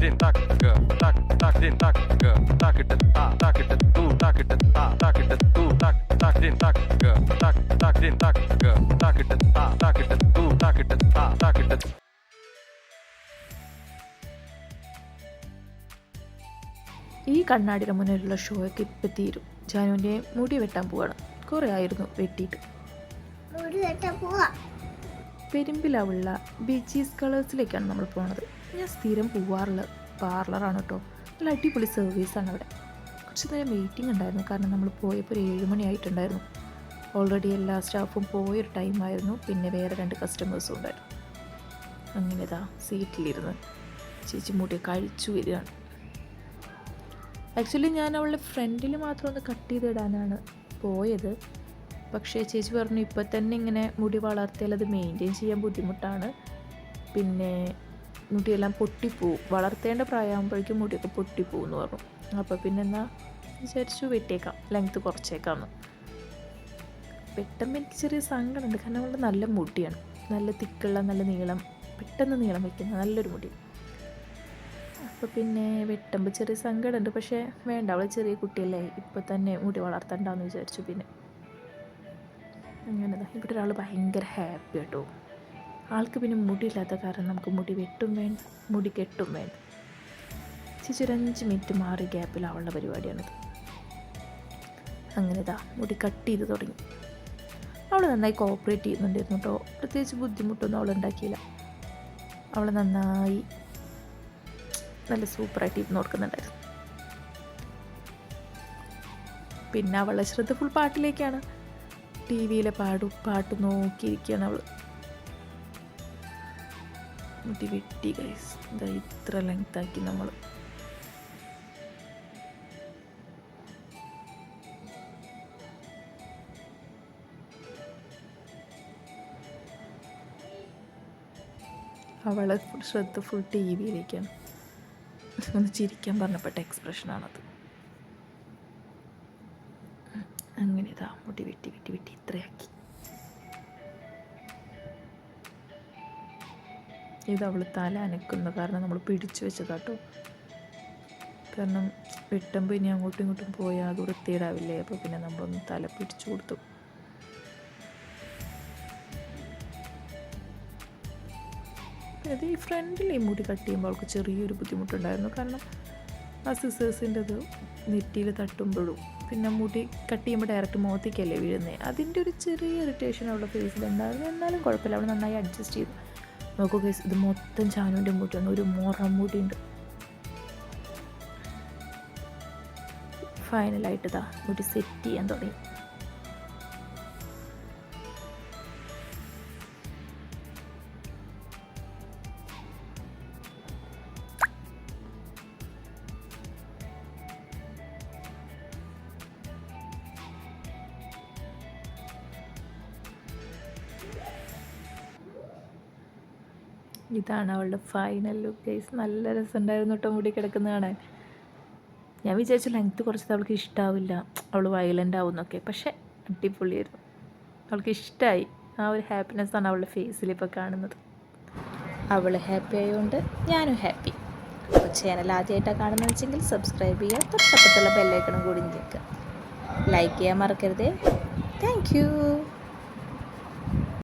ഇതിന് താക്ക് താക്ക് ഇതിന് താക്ക് താക്കിട്ട് താ താക്കിട്ട് തൂ താക്കിട്ട് താ താക്കിട്ട് തൂ താക്ക് താക്ക് ഇതിന് താക്ക് താക്ക് താക്ക് ഇതിന് താക്ക് താക്കിട്ട് താ താക്കിട്ട് തൂ താക്കിട്ട് താ താക്കിട്ട് ഈ കണ്ണാടിയുടെ മുന്നിലുള്ള ഷോയൊക്കെ ഇപ്പം തീരും. ജാനുവിന്റെ മുടി വെട്ടാൻ പോവാണ്. കുറേ ആയിരുന്നു വെട്ടിയിട്ട്. പെരുമ്പിലാവുള്ള ബീച്ചീസ് കളേഴ്സിലേക്കാണ് നമ്മൾ പോണത്. ഞാൻ സ്ഥിരം പോവാറുള്ള പാർലറാണ് കേട്ടോ. നല്ല അടിപൊളി സർവീസാണ് അവിടെ. കുറച്ച് നേരം വെയിറ്റിംഗ് ഉണ്ടായിരുന്നു. കാരണം നമ്മൾ പോയപ്പോൾ ഒരു ഏഴ് മണിയായിട്ടുണ്ടായിരുന്നു ഓൾറെഡി എല്ലാ സ്റ്റാഫും പോയൊരു ടൈമായിരുന്നു പിന്നെ വേറെ രണ്ട് കസ്റ്റമേഴ്സും ഉണ്ടായിരുന്നു. അങ്ങനെ ഇതാ സീറ്റിലിരുന്ന് ചേച്ചി മുടി കഴിച്ചു വരികയാണ്. ആക്ച്വലി ഞാൻ അവളുടെ ഫ്രണ്ടിൽ മാത്രം ഒന്ന് കട്ട് ചെയ്തിടാനാണ് പോയത്. പക്ഷേ ചേച്ചി പറഞ്ഞു ഇപ്പം തന്നെ ഇങ്ങനെ മുടി വളർത്തിയാൽ അത് മെയിന്റെയിൻ ചെയ്യാൻ ബുദ്ധിമുട്ടാണ്. പിന്നെ മുടിയെല്ലാം പൊട്ടിപ്പോവും. വളർത്തേണ്ട പ്രായമാകുമ്പോഴേക്കും മുടിയൊക്കെ പൊട്ടിപ്പോവും എന്ന് പറഞ്ഞു. അപ്പോൾ പിന്നെ എന്നാ വിചാരിച്ചു വെട്ടിയേക്കാം. ലെങ്ത്ത് കുറച്ചേക്കാമെന്ന് പെട്ടെന്ന് എനിക്ക് ചെറിയ സങ്കടമുണ്ട്. കാരണം അവളുടെ നല്ല മുടിയാണ്. നല്ല തിക്കുള്ള നല്ല നീളം പെട്ടെന്ന് നീളം വയ്ക്കുന്ന നല്ലൊരു മുടി. അപ്പോൾ പിന്നെ വെട്ടുമ്പോൾ ചെറിയ സങ്കടമുണ്ട്. പക്ഷേ വേണ്ട അവൾ ചെറിയ കുട്ടിയല്ലേ. ഇപ്പോൾ തന്നെ മുടി വളർത്തണ്ടെന്ന് വിചാരിച്ചു പിന്നെ. അങ്ങനെ ഇവിടെ ഒരാൾ ഭയങ്കര ഹാപ്പി കേട്ടോ ആൾക്ക് പിന്നെ മുടിയില്ലാത്ത കാരണം നമുക്ക് മുടി വെട്ടും വേണ്ട മുടി കെട്ടും വേണ്ട. ചേച്ചി ഒരു അഞ്ച് മിനിറ്റ് മാറി ഗ്യാപ്പിൽ അവളുടെ പരിപാടിയാണിത്. അങ്ങനെ ഇതാ മുടി കട്ട് ചെയ്ത് തുടങ്ങി. അവൾ നന്നായി കോപ്പറേറ്റ് ചെയ്യുന്നുണ്ടായിരുന്നു കേട്ടോ. പ്രത്യേകിച്ച് ബുദ്ധിമുട്ടൊന്നും അവൾ ഉണ്ടാക്കിയില്ല. അവൾ നന്നായി നല്ല സൂപ്പറായിട്ട് ഇരുന്ന് കൊടുക്കുന്നുണ്ടായിരുന്നു പിന്നെ അവളെ ശ്രദ്ധ ഫുൾ പാട്ടിലേക്കാണ്. ടി വിയിലെ പാടും പാട്ട് നോക്കിയിരിക്കുകയാണ് അവൾ മുടി വെട്ടി ഗൈസ് ഇതാ ഇത്ര ലെങ്ത് ആക്കി നമ്മൾ അവളെ ശ്രദ്ധ ഫുൾ ടി വിയിലേക്കാണ് ഒന്ന് ചിരിക്കാൻ പറഞ്ഞപ്പെട്ട എക്സ്പ്രഷനാണത് അങ്ങനെ ഇതാ മുടി വെട്ടി വെട്ടി വെട്ടി ഇത്രയാക്കി. ഇത് അവൾ തല അനക്കുന്ന. കാരണം നമ്മൾ പിടിച്ചു വെച്ചതാട്ടോ. കാരണം വെട്ടുമ്പോൾ ഇനി അങ്ങോട്ടും ഇങ്ങോട്ടും പോയാൽ അത് വൃത്തിയിടാവില്ലേ അപ്പോൾ പിന്നെ നമ്മളൊന്ന് തല പിടിച്ചു കൊടുത്തു. അത് ഈ ഫ്രണ്ടിൽ ഈ മുടി കട്ട് ചെയ്യുമ്പോൾ അവൾക്ക് ചെറിയൊരു ബുദ്ധിമുട്ടുണ്ടായിരുന്നു. കാരണം ആ സിസേഴ്സിന്റെ അത് നെറ്റിയിൽ തട്ടുമ്പോഴും. പിന്നെ മുടി കട്ട് ചെയ്യുമ്പോൾ ഡയറക്റ്റ് മുഖത്തേക്കല്ലേ വീഴുന്നത് അതിന്റെ ഒരു ചെറിയ ഇറിറ്റേഷൻ അവളുടെ ഫേസിൽ ഉണ്ടായിരുന്നു എന്നാലും കുഴപ്പമില്ല. അവൾ നന്നായി അഡ്ജസ്റ്റ് ചെയ്തു. നോക്കൂ ഗൈസ് ഇത് മൊത്തം ചാനുവിന്റെ മുടിയാണ് ഒരു മോറം ഉണ്ട് ഫൈനലായിട്ട് ഇതാ മുടി സെറ്റ് ചെയ്യാൻ തുടങ്ങി. ഇതാണ് അവളുടെ ഫൈനൽ ലുക്ക് ഗൈസ് നല്ല രസമുണ്ടായിരുന്നു കേട്ടോ മുടി കിടക്കുന്ന കാണാൻ. ഞാൻ വിചാരിച്ച ലെങ്ത്ത് കുറച്ചത് അവൾക്ക് ഇഷ്ടാവില്ല. അവൾ വയലന്റ് ആവും എന്നൊക്കെ. പക്ഷേ അടിപൊളിയായിരുന്നു. അവൾക്ക് ഇഷ്ടമായി ആ ഒരു ഹാപ്പിനെസ് ആണ് അവളുടെ ഫേസിൽ ഇപ്പോൾ കാണുന്നത്. അവൾ ഹാപ്പി ആയതുകൊണ്ട് ഞാനും ഹാപ്പി അപ്പോൾ ചാനൽ ആദ്യമായിട്ടാണ് കാണുന്നത് വെച്ചെങ്കിൽ സബ്സ്ക്രൈബ് ചെയ്യുക. തൊട്ടപ്പുറത്തുള്ള ബെല്ലൈക്കണം കൂടി നിൽക്കുക ലൈക്ക് ചെയ്യാൻ മറക്കരുതേ. താങ്ക്